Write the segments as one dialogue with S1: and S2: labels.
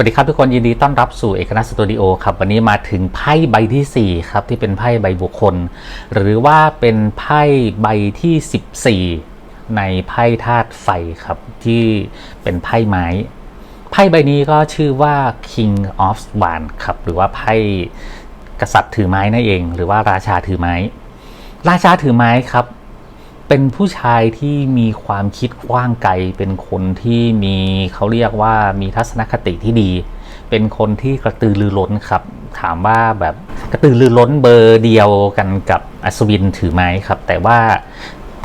S1: วัสดีครับทุกคนยินดีต้อนรับสู่เอกนัทสตูดิโอครับวันนี้มาถึงไพ่ใบที่ 4 ครับ ที่เป็นไพ่ใบบุคคล หรือว่าเป็นไพ่ใบที่ 14 ในไพ่ธาตุไฟครับ ที่เป็นไพ่ไม้ ไพ่ใบนี้ก็ชื่อว่า King of w a n d ครับ หรือว่าไพ่กษัตริย์ถือไม้นั่นเอง หรือว่าราชาถือไม้ ราชาถือไม้ครับ เป็นผู้ชายที่มีความคิดกว้างไกล เป็นคนที่มีเขาเรียกว่ามีทัศนคติที่ดี เป็นคนที่กระตือรือร้นครับ ถามว่าแบบกระตือรือร้นเบอร์เดียวกันกับอัศวินถือไม้ครับ แต่ว่า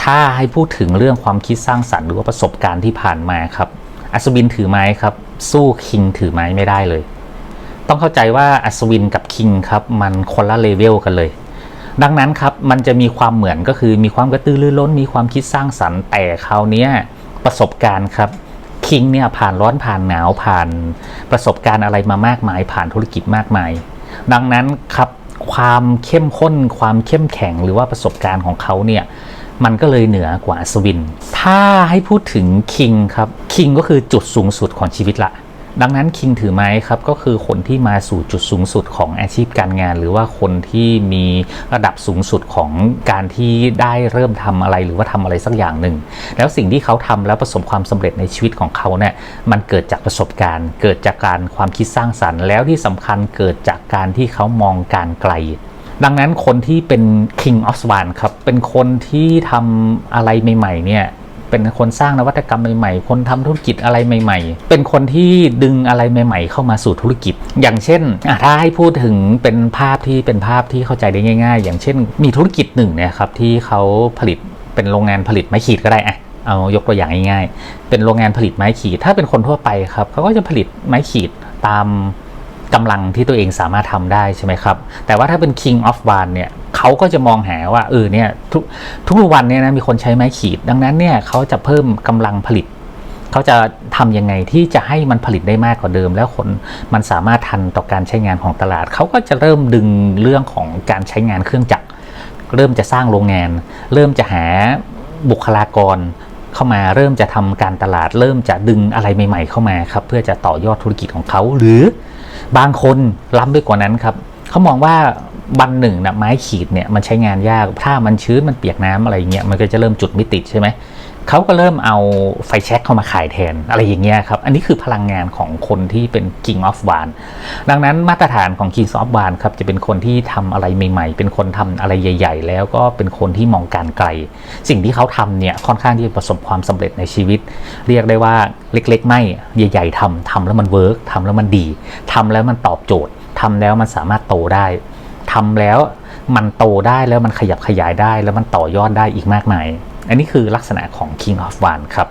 S1: ถ้าให้พูดถึงเรื่องความคิดสร้างสรรค์หรือว่าประสบการณ์ที่ผ่านมาครับ อัศวินถือไม้ครับ สู้คิงถือไม้ไม่ได้เลย ต้องเข้าใจว่าอัศวินกับคิงครับ มันคนละเลเวลกันเลย ดังนั้นครับมันจะมีความเหมือนก็คือมีความกระตือรือร้น มีความคิดสร้างสรรค์แต่คราวนี้ประสบการณ์ครับคิงเนี่ยผ่านร้อนผ่านหนาวผ่านประสบการณ์อะไรมามากมาย ผ่านธุรกิจมากมาย ดังนั้นครับความเข้มข้น ความเข้มแข็งหรือว่าประสบการณ์ของเขาเนี่ยมันก็เลยเหนือกว่าอัศวิน ถ้าให้พูดถึงคิงครับคิงก็คือจุดสูงสุดของชีวิตละ ดังนั้นคิงถือไม้ครับก็คือคนที่มาสู่จุดสูงสุดของอาชีพการงาน หรือว่าคนที่มีระดับสูงสุดของการที่ได้เริ่มทำอะไรหรือว่าทำอะไรสักอย่างหนึ่ง แล้วสิ่งที่เขาทำแล้วประสบความสำเร็จในชีวิตของเขาเนี่ยมันเกิดจากประสบการณ์ เกิดจากการความคิดสร้างสรรค์ แล้วที่สำคัญเกิดจากการที่เขามองการไกลดังนั้นคนที่เป็น King of Swan ครับ เป็นคนที่ทำอะไรใหม่ ๆ เนี่ย เป็นคนสร้างนวัตกรรมใหม่ๆ คนทำธุรกิจอะไรใหม่ ๆ เป็นคนที่ดึงอะไรใหม่ ๆ เข้ามาสู่ธุรกิจ อย่างเช่นถ้าให้พูดถึงเป็นภาพที่เป็นภาพที่เข้าใจได้ง่าย ๆ อย่างเช่น มีธุรกิจหนึ่งเนี่ยครับที่เขาผลิตเป็นโรงงานผลิตไม้ขีดก็ได้อะเอายกตัวอย่างง่ายๆ เป็นโรงงานผลิตไม้ขีด ถ้าเป็นคนทั่วไปครับเขาก็จะผลิตไม้ขีดตามกำลังที่ตัวเองสามารถทำได้ใช่ไหมครับ แต่ว่าถ้าเป็น King of w a n เนี่ย เขาก็จะมองหาว่าเออเนี่ยทุกทุกวันเนี่ยนะมีคนใช้ไม้ขีด ดังนั้นเนี่ยเขาจะเพิ่มกำลังผลิต เขาจะทำยังไงที่จะให้มันผลิตได้มากกว่าเดิม แล้วคนมันสามารถทันต่อการใช้งานของตลาด เขาก็จะเริ่มดึงเรื่องของการใช้งานเครื่องจักร เริ่มจะสร้างโรงงาน เริ่มจะหาบุคลากรเข้ามาเริ่มจะทำการตลาด เริ่มจะดึงอะไรใหม่ ๆ เข้ามาครับเพื่อจะต่อยอดธุรกิจของเขาหรือบางคนล้ำไปกว่านั้นครับเขามองว่า บันหนึ่งนะไม้ขีดเนี่ยมันใช้งานยากถ้ามันชื้นมันเปียกน้ำอะไรเงี้ยมันก็จะเริ่มจุดไม่ติดใช่ไหมเขาก็เริ่มเอาไฟแช็กเข้ามาขายแทนอะไรอย่างเงี้ยครับ อันนี้คือพลังงานของคนที่เป็น King of w a n ดังนั้นมาตรฐานของ King of w a n ครับจะเป็นคนที่ทำอะไรใหม่ๆ เป็นคนทำอะไรใหญ่ ๆ แล้วก็เป็นคนที่มองการไกล สิ่งที่เขาทำเนี่ยค่อนข้างที่จะประสบความสำเร็จในชีวิต เรียกได้ว่าเล็กๆ ไม่ใหญ่ๆทำทำแล้วมันเวิร์กทำแล้วมันดีทำแล้วมันตอบโจทย์ทำแล้วมันสามารถโตได้ ทำแล้วมันโตได้แล้วมันขยับขยายได้ แล้วมันต่อยอดได้อีกมากมาย อันนี้คือลักษณะของ King of w a n ครับ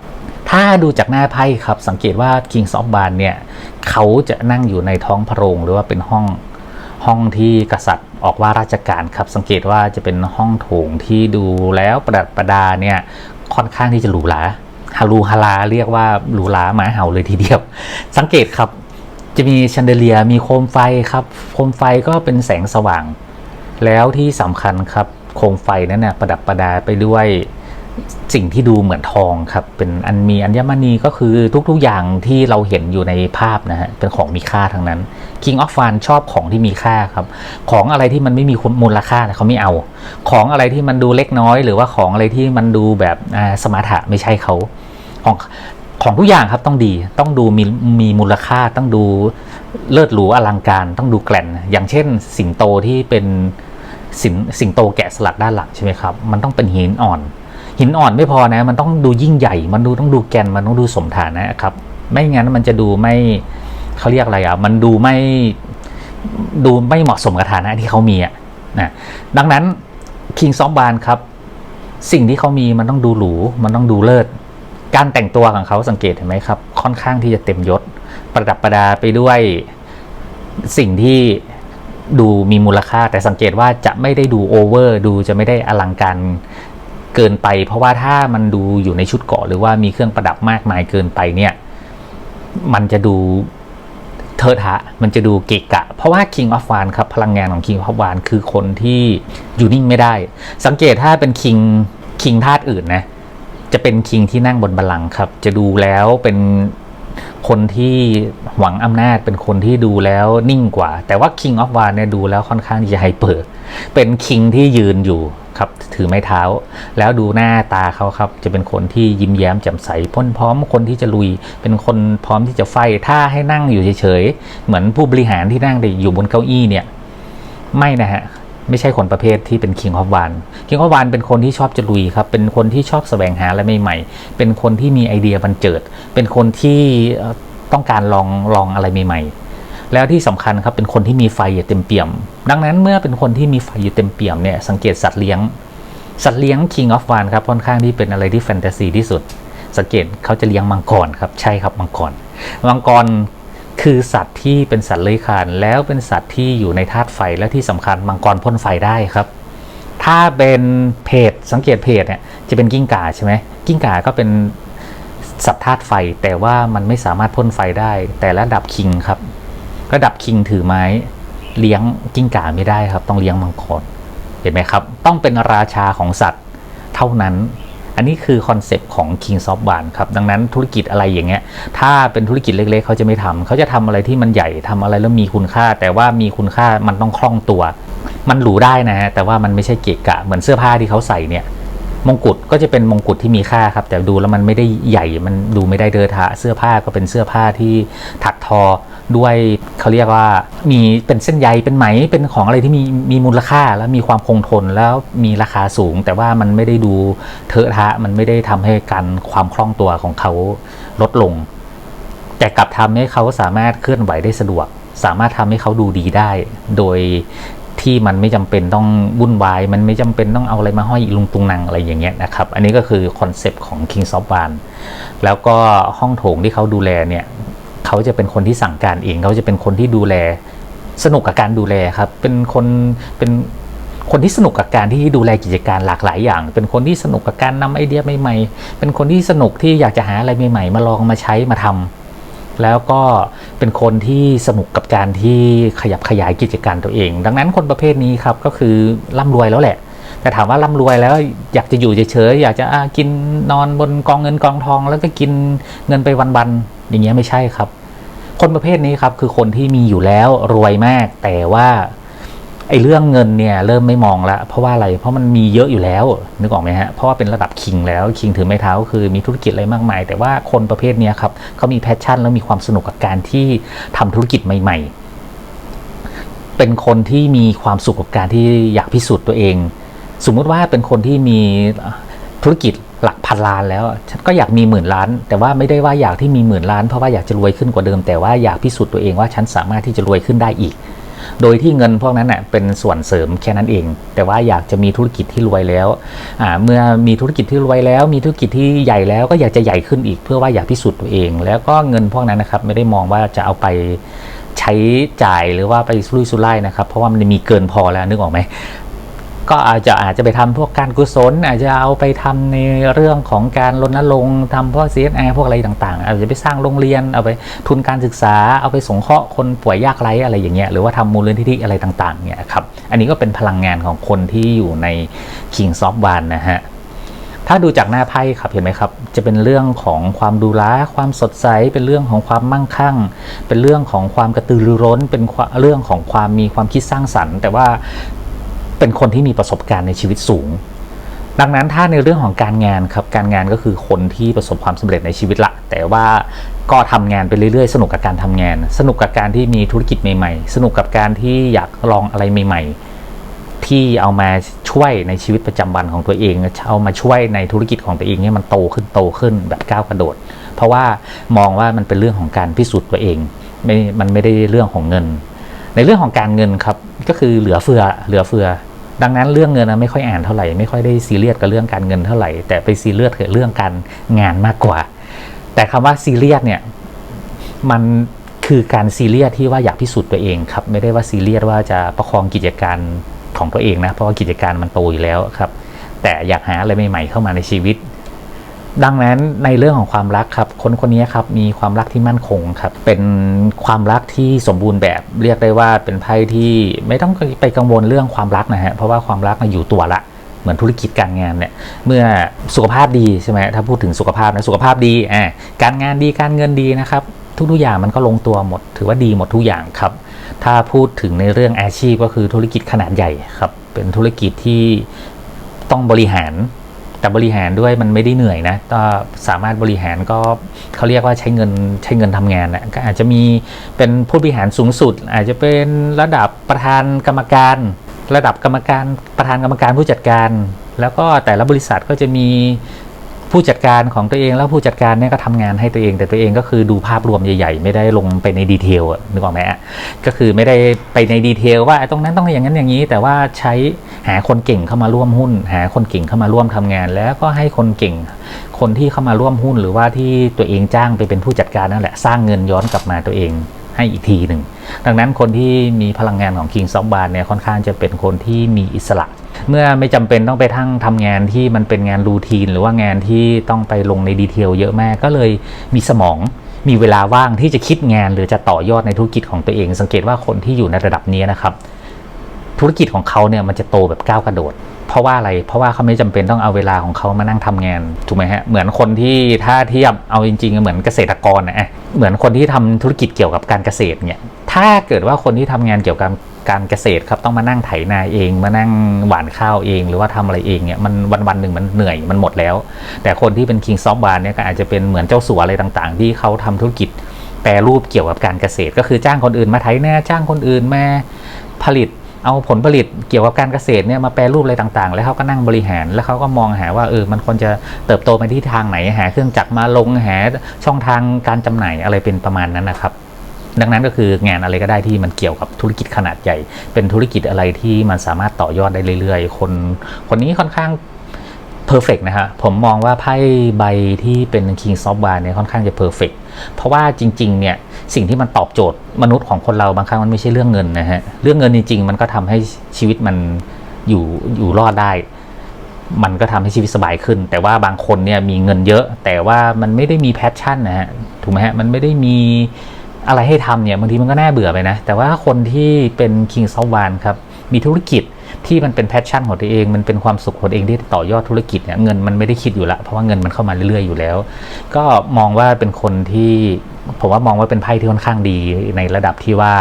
S1: ถ้าดูจากหน้าไพ่ครับ สังเกตว่า King of w a n เนี่ยเขาจะนั่งอยู่ในท้องพระโรงหรือว่าเป็นห้องห้องที่กษัตริย์ออกว่าราชการครับ สังเกตว่าจะเป็นห้องโถงที่ดูแล้วประดับประดาเนี่ยค่อนข้างที่จะหรูหราฮารูฮาราเรียกว่าหรูหราหมาเห่าเลยทีเดียว สังเกตครับ จะมีชันเดเลียมีโคมไฟครับโคมไฟก็เป็นแสงสว่าง แล้วที่สำคัญครับโคมไฟนั้นนะประดับประดาไปด้วยสิ่งที่ดูเหมือนทองครับ เป็นอันมีอัญมณีก็คือทุกๆอย่างที่เราเห็นอยู่ในภาพนะฮะเป็นของมีค่าทั้งนั้น King of Fun ชอบของที่มีค่าครับ ของอะไรที่มันไม่มีมูลค่าเขาไม่เอา ของอะไรที่มันดูเล็กน้อย หรือว่าของอะไรที่มันดูแบบสมรรถะไม่ใช่เขาของ ของทุกอย่างครับต้องดีต้องดูมีมีมูลค่าต้องดูเลิศหรูอลังการต้องดูแกลนอย่างเช่น สิงโตที่เป็นสิงสิงโตแกะสลักด้านหลังใช่ไหมครับมันต้องเป็นหินอ่อน หินอ่อนไม่พอนะ มันต้องดูยิ่งใหญ่ มันดูต้องดูแกนมันต้องดูสมฐานะครับ ไม่งั้นมันจะดูไม่เขาเรียกอะไรอะมันดูไม่ดูไม่เหมาะสมกับฐานะที่เขามีอะนะดังนั้น King ซอฟบานครับสิ่งที่เขามีมันต้องดูหรู มันต้องดูเลิศ การแต่งตัวของเขาสังเกตเห็นไหมครับ ค่อนข้างที่จะเต็มยศ ประดับประดาไปด้วยสิ่งที่ดูมีมูลค่า แต่สังเกตว่าจะไม่ได้ดูโอเวอร์ ดูจะไม่ได้อลังการเกินไป เพราะว่าถ้ามันดูอยู่ในชุดเกาะหรือว่ามีเครื่องประดับมากมายเกินไปเนี่ย มันจะดูเทอะทะมันจะดูเกะกะ เพราะว่า King of w a n ครับ พลังงานของ King of w a n คือคนที่อยู่นิ่งไม่ได้ สังเกตถ้าเป็น King King ธาตุอื่นนะ จะเป็นคิงที่นั่งบนบัลลังก์ครับ จะดูแล้วเป็นคนที่หวังอำนาจเป็นคนที่ดูแล้วนิ่งกว่า แต่ว่า King of w a n เนี่ยดูแล้วค่อนข้างจะไฮเปอร์เป็นคิงที่ยืนอยู่ครับ ถือไม้เท้า แล้วดูหน้าตาเขาครับ จะเป็นคนที่ยิ้มแย้มแจ่มใสพ้นพร้อมคนที่จะลุย เป็นคนพร้อมที่จะไฟถ้าให้นั่งอยู่เฉยๆ เหมือนผู้บริหารที่นั่งอยู่บนเก้าอี้เนี่ย ไม่นะฮะ ไม่ใช่คนประเภทที่เป็น King of w a n King of w a n เป็นคนที่ชอบจะลุยครับ เป็นคนที่ชอบแสวงหาอะไรใหม่ๆ เป็นคนที่มีไอเดียบันเจิด เป็นคนที่ต้องการลองลองอะไรใหม่ ๆ แล้วที่สำคัญครับเป็นคนที่มีไฟอยู่เต็มเปี่ยม ดังนั้นเมื่อเป็นคนที่มีไฟอยู่เต็มเปี่ยมเนี่ยสังเกตสัตว์เลี้ยง สัตว์เลี้ยง King of w a n ครับค่อนข้างที่เป็นอะไรที่แฟนตาซีที่สุด สังเกตเขาจะเลี้ยงมังกรครับใช่ครับมังกรมังกร คือสัตว์ที่เป็นสัตว์เลื้อยคลานแล้วเป็นสัตว์ที่อยู่ในธาตุไฟและที่สำคัญมังกรพ่นไฟได้ครับ ถ้าเป็นเพจสังเกตเพจเนี่ยจะเป็นกิ้งก่าใช่ไหมกิ้งก่าก็เป็นสัตว์ธาตุไฟแต่ว่ามันไม่สามารถพ่นไฟได้ แต่ระดับคิงครับ ระดับคิงถือไม้เลี้ยงกิ้งก่าไม่ได้ครับ ต้องเลี้ยงมังกรเห็นไหมครับ ต้องเป็นราชาของสัตว์เท่านั้น อันนี้คือคอนเซปต์ของ King s o f t b a n ครับ ดังนั้นธุรกิจอะไรอย่างเงี้ย ถ้าเป็นธุรกิจเล็กๆ เขาจะไม่ทำเขาจะทำอะไรที่มันใหญ่ทำอะไรแล้วมีคุณค่า แต่ว่ามีคุณค่ามันต้องคล่องตัว มันหรูได้นะฮะ แต่ว่ามันไม่ใช่เกะกะ เหมือนเสื้อผ้าที่เขาใส่เนี่ย มงกุฎก็จะเป็นมงกุฎที่มีค่าครับ แต่ดูแล้วมันไม่ได้ใหญ่มันดูไม่ได้เดอทะเสื้อผ้าก็เป็นเสื้อผ้าที่ถักทอด้วยเขาเรียกว่ามีเป็นเส้นใยเป็นไหมเป็นของอะไรที่มีมีมูลค่าแล้วมีความคงทนแล้วมีราคาสูง แต่ว่ามันไม่ได้ดูเทอะทะมันไม่ได้ทำให้การความคล่องตัวของเขาลดลง แต่กลับทำให้เขาสามารถเคลื่อนไหวได้สะดวก สามารถทำให้เขาดูดีได้ โดย ที่มันไม่จำเป็นต้องวุ่นวาย มันไม่จำเป็นต้องเอาอะไรมาห้อยลุงตุงนางอะไรอย่างเงี้ยนะครับ อันนี้ก็คือคอนเซปต์ของ King s o f t b a n แล้วก็ห้องโถงที่เขาดูแลเนี่ยเขาจะเป็นคนที่สั่งการเอง เขาจะเป็นคนที่ดูแลสนุกกับการดูแลครับ เป็นคนเป็นคนที่สนุกกับการที่ดูแลกิจการหลากหลายอย่าง เป็นคนที่สนุกกับการนำไอเดียใหม่ๆ เป็นคนที่สนุกที่อยากจะหาอะไรใหม่ๆ มาลองมาใช้มาทำ แล้วก็เป็นคนที่สนุกกับการที่ขยับขยายกิจการตัวเอง ดังนั้นคนประเภทนี้ครับก็คือร่ำรวยแล้วแหละ แต่ถามว่าร่ำรวยแล้วอยากจะอยู่เฉยๆอยากจะะกินนอนบนกองเงินกองทอง แล้วก็กินเงินไปวันๆอย่างเงี้ยไม่ใช่ครับ คนประเภทนี้ครับคือคนที่มีอยู่แล้วรวยมากแต่ว่า ไอ้เรื่องเงินเนี่ยเริ่มไม่มองละเพราะว่าอะไรเพราะมันมีเยอะอยู่แล้วนึกออกไหมฮะเพราะว่าเป็นระดับคิงแล้วคิงถือไม้เท้าคือมีธุรกิจอะไรมากมาย แต่ว่าคนประเภทนี้ครับเขามีแพชชั่นแล้วมีความสนุกกับการที่ทำธุรกิจใหม่ ๆ เป็นคนที่มีความสุขกับการที่อยากพิสูจน์ตัวเอง สมมุติว่าเป็นคนที่มีธุรกิจหลักพันล้านแล้วฉันก็อยากมีหมื่นล้าน แต่ว่าไม่ได้ว่าอยากที่มีหมื่นล้านเพราะว่าอยากจะรวยขึ้นกว่าเดิม แต่ว่าอยากพิสูจน์ตัวเองว่าฉันสามารถที่จะรวยขึ้นได้อีก โดยที่เงินพวกนั้นเน่ะเป็นส่วนเสริมแค่นั้นเอง แต่ว่าอยากจะมีธุรกิจที่รวยแล้วอ่าเมื่อมีธุรกิจที่รวยแล้ว มีธุรกิจที่ใหญ่แล้วก็อยากจะใหญ่ขึ้นอีก เพื่อว่าอยากพิสูจน์ตัวเอง แล้วก็เงินพวกนั้นนะครับไม่ได้มองว่าจะเอาไปใช้จ่ายหรือว่าไปสุรุ่ยสุร่ายนะครับ เพราะว่ามันมีเกินพอแล้วนึกออกไหม ก็อาจจะอาจจะไปทำพวกการกุศล อาจจะเอาไปทำในเรื่องของการรณรงค์ทำพวก CSR พวกอะไรต่างๆ อาจจะไปสร้างโรงเรียนเอาไปทุนการศึกษา เอาไปสงเคราะห์คนป่วยยากไร้อะไรอย่างเงี้ยหรือว่าทำมูลนิธิอะไรต่างๆเนี่ยครับอันนี้ก็เป็นพลังงานของคนที่อยู่ใน King s o f t b a n นะฮะถ้าดูจากหน้าไพ่ครับเห็นไหมครับ จะเป็นเรื่องของความดูร้าความสดใส เป็นเรื่องของความมั่งคั่ง เป็นเรื่องของความกระตือรือร้น เป็นเรื่องของความมีความคิดสร้างสรรค์ แต่ว่า เป็นคนที่มีประสบการณ์ในชีวิตสูง ดังนั้นถ้าในเรื่องของการงานครับการงานก็คือคนที่ประสบความสำเร็จในชีวิตละแต่ว่าก็ทำงานไปเรื่อยๆ สนุกกับการทำงาน สนุกกับการที่มีธุรกิจใหม่ๆ สนุกกับการที่อยากลองอะไรใหม่ ๆ ที่เอามาช่วยในชีวิตประจำวันของตัวเอง เอามาช่วยในธุรกิจของตัวเองเนี่ยมันโตขึ้นโตขึ้นแบบก้าวกระโดด เพราะว่ามองว่ามันเป็นเรื่องของการพิสูจน์ตัวเองไม่มันไม่ได้เรื่องของเงิน ในเรื่องของการเงินครับก็คือเหลือเฟือเหลือเฟือ ดังนั้นเรื่องเงินนะไม่ค่อยอ่านเท่าไหร่ไม่ค่อยได้ซีเรียสกับเรื่องการเงินเท่าไหร่แต่ไปซีเรียสกับเรื่องการงานมากกว่า แต่คำว่าซีเรียสเนี่ยมันคือการซีเรียสที่ว่าอยากพิสูจน์ตัวเองครับไม่ได้ว่าซีเรียสว่าจะประคองกิจการของตัวเองนะเพราะว่ากิจการมันโตอยู่แล้วครับแต่อยากหาอะไรใหม่ๆเข้ามาในชีวิต ดังนั้นในเรื่องของความรักครับ คนคนนี้ครับมีความรักที่มั่นคงครับ เป็นความรักที่สมบูรณ์แบบ เรียกได้ว่าเป็นไพ่ที่ไม่ต้องไปกังวลเรื่องความรักนะฮะเพราะว่าความรักมาอยู่ตัวละเหมือนธุรกิจการงานเนี่ยเมื่อสุขภาพดีใช่ไหมถ้าพูดถึงสุขภาพนะสุขภาพดีอ่าการงานดีการเงินดีนะครับทุกๆอย่างมันก็ลงตัวหมด ถือว่าดีหมดทุกอย่างครับ ถ้าพูดถึงในเรื่องอาชีพก็คือธุรกิจขนาดใหญ่ครับ เป็นธุรกิจที่ต้องบริหาร แต่บริหารด้วยมันไม่ได้เหนื่อยนะก็สามารถบริหารก็เขาเรียกว่าใช้เงินใช้เงินทำงานนะก็อาจจะมีเป็นผู้บริหารสูงสุด อาจจะเป็นระดับประธานกรรมการ ระดับกรรมการประธานกรรมการผู้จัดการ แล้วก็แต่ละบริษัทก็จะมี ผู้จัดการของตัวเองแล้วผู้จัดการเนี่ยก็ทำงานให้ตัวเอง แต่ตัวเองก็คือดูภาพรวมใหญ่ๆ ไม่ได้ลงไปในดีเทลนึกออกไหมอะก็คือไม่ได้ไปในดีเทลว่าตรงนั้นต้องอย่างนั้นอย่างนี้ แต่ว่าใช้หาคนเก่งเข้ามาร่วมหุ้น หาคนเก่งเข้ามาร่วมทำงาน แล้วก็ให้คนเก่ง คนที่เข้ามาร่วมหุ้น หรือว่าที่ตัวเองจ้างไปเป็นผู้จัดการนั่นแหละสร้างเงินย้อนกลับมาตัวเองให้อีกทีหนึ่ง ดังนั้นคนที่มีพลังงานของ King s o f t b a r เนี่ยค่อนข้างจะเป็นคนที่มีอิสระ เมื่อไม่จำเป็นต้องไปทั้งทำงานที่มันเป็นงานรูทีน หรือว่างานที่ต้องไปลงในดีเทลเยอะมากก็เลยมีสมองมีเวลาว่างที่จะคิดงาน หรือจะต่อยอดในธุรกิจของตัวเอง สังเกตว่าคนที่อยู่ในระดับนี้นะครับธุรกิจของเขาเนี่ยมันจะโตแบบก้าวกระโดด เพราะว่าอะไร เพราะว่าเขาไม่จำเป็นต้องเอาเวลาของเขามานั่งทำงานถูกไหมฮะเหมือนคนที่ถ้าเทียบเอาจริงๆ เหมือนเกษตรกรนะอะเหมือนคนที่ทำธุรกิจเกี่ยวกับการเกษตรเนี่ยถ้าเกิดว่าคนที่ทำงานเกี่ยวกับ การเกษตรครับต้องมานั่งไถนาเอง มานั่งหว่านข้าวเอง หรือว่าทำอะไรเองเนี่ยมันวันวันหนึ่งมันเหนื่อยมันหมดแล้ว แต่คนที่เป็น King s o f t b a r เนี่ยก็อาจจะเป็นเหมือนเจ้าสัวอะไรต่างๆ ที่เขาทำธุรกิจแปรรูปเกี่ยวกับการเกษตร ก็คือจ้างคนอื่นมาไถนาจ้างคนอื่นมาผลิตเอาผลผลิตเกี่ยวกับการเกษตรเนี่ยมาแปรรูปอะไรต่างๆ แล้วเขาก็นั่งบริหาร แล้วเขาก็มองหาว่าเออ มันควรจะเติบโตไปที่ทางไหน หาเครื่องจักรมาลง หาช่องทางการจำหน่ายอะไรเป็นประมาณนั้นนะครับ ดังนั้นก็คืองานอะไรก็ได้ที่มันเกี่ยวกับธุรกิจขนาดใหญ่ เป็นธุรกิจอะไรที่มันสามารถต่อยอดได้เรื่อยๆ คนคนนี้ค่อนข้างเพอร์เฟกนะฮะผมมองว่าไพ่ใบที่เป็น King s o f t b a r เนี่ยค่อนข้างจะเพอร์เฟกเพราะว่าจริงๆเนี่ยสิ่งที่มันตอบโจทย์มนุษย์ของคนเราบางครั้งมันไม่ใช่เรื่องเงินนะฮะเรื่องเงินจริง ๆ มันก็ทำให้ชีวิตมันอยู่อยู่รอดได้ มันก็ทำให้ชีวิตสบายขึ้น แต่ว่าบางคนเนี่ยมีเงินเยอะ แต่ว่ามันไม่ได้มีแพชชั่นนะฮะถูกไหมฮะมันไม่ได้มี อะไรให้ทำเนี่ยบางทีมันก็น่าเบื่อไปนะ แต่ว่าคนที่เป็น King s o f t b a r ครับ มีธุรกิจที่มันเป็นแพชชั่นของตัวเอง มันเป็นความสุขของตัวเองที่ต่อยอดธุรกิจเนี่ยเงินมันไม่ได้คิดอยู่ละเพราะว่าเงินมันเข้ามาเรื่อยๆอยู่แล้ว ก็มองว่าเป็นคนที่ผมว่ามองว่าเป็นไพ่ที่ค่อนข้างดีในระดับที่ว่า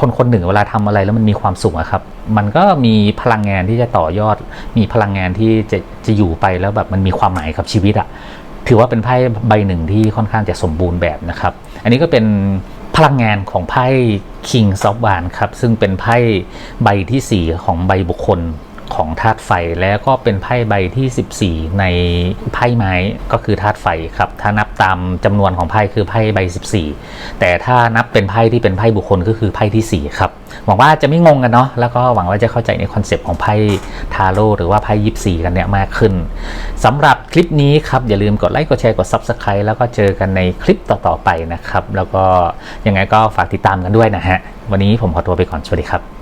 S1: คนคนหนึ่งเวลาทำอะไรแล้วมันมีความสุขอะครับ มันก็มีพลังงานที่จะต่อยอด มีพลังงานที่จะจะอยู่ไปแล้วแบบมันมีความหมายกับชีวิตอะถือว่าเป็นไพ่ใบหนึ่งที่ค่อนข้างจะสมบูรณ์แบบนะครับ อันนี้ก็เป็น พลังงานของไพ่ King s o f t b a r ครับ ซึ่งเป็นไพ่ใบทีสี่ 4 ของใบบุคคลของธาตุไฟแล้วก็เป็นไพ่ใบที่ 14 ในไพ่ไม้ก็คือธาตุไฟครับ ถ้านับตามจำนวนของไพ่คือไพ่ใบ 14 แต่ถ้านับเป็นไพ่ที่เป็นไพ่บุคคลก็คือไพ่ที่ 4 ครับหวังว่าจะไม่งงกันเนาะแล้วก็หวังว่าจะเข้าใจในคอนเซปต์ของไพ่ทาโร่หรือว่าไพ่ยิปซีกันเนี่ยมากขึ้นสำหรับ คลิปนี้ครับ อย่าลืมกดไลค์กดแชร์กด Subscribe แล้วก็เจอกันในคลิปต่อ ๆ ไปนะครับ แล้วก็ยังไงก็ฝากติดตามกันด้วยนะฮะ วันนี้ผมขอตัวไปก่อน สวัสดีครับ